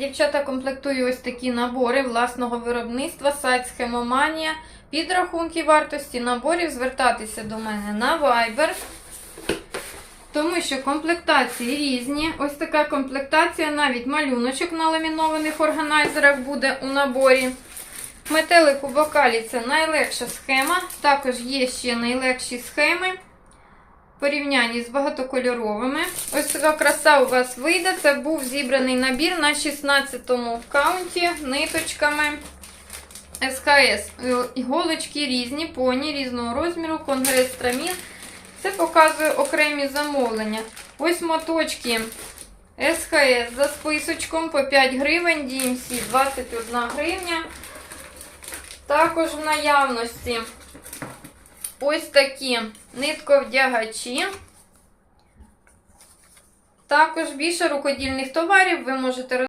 Дівчата комплектую ось такі набори власного виробництва, сайт Схемоманія. Підрахунки вартості наборів звертатися до мене на Viber. Тому що комплектації різні. Ось така комплектація, навіть малюночок на ламінованих органайзерах буде у наборі. Метелик у бокалі це найлегша схема. Також є ще найлегші схеми порівнянні з багатокольоровими. Ось така краса у вас вийде. Це був зібраний набір на 16-му каунті ниточками. СХС. Іголочки різні, поні різного розміру, конгрес трамін. Це показує окремі замовлення. Ось моточки СХС за списочком по 5 гривень, DMC 21 гривня. Також в наявності ось такі нитковдягачі. Також більше рукодільних товарів ви можете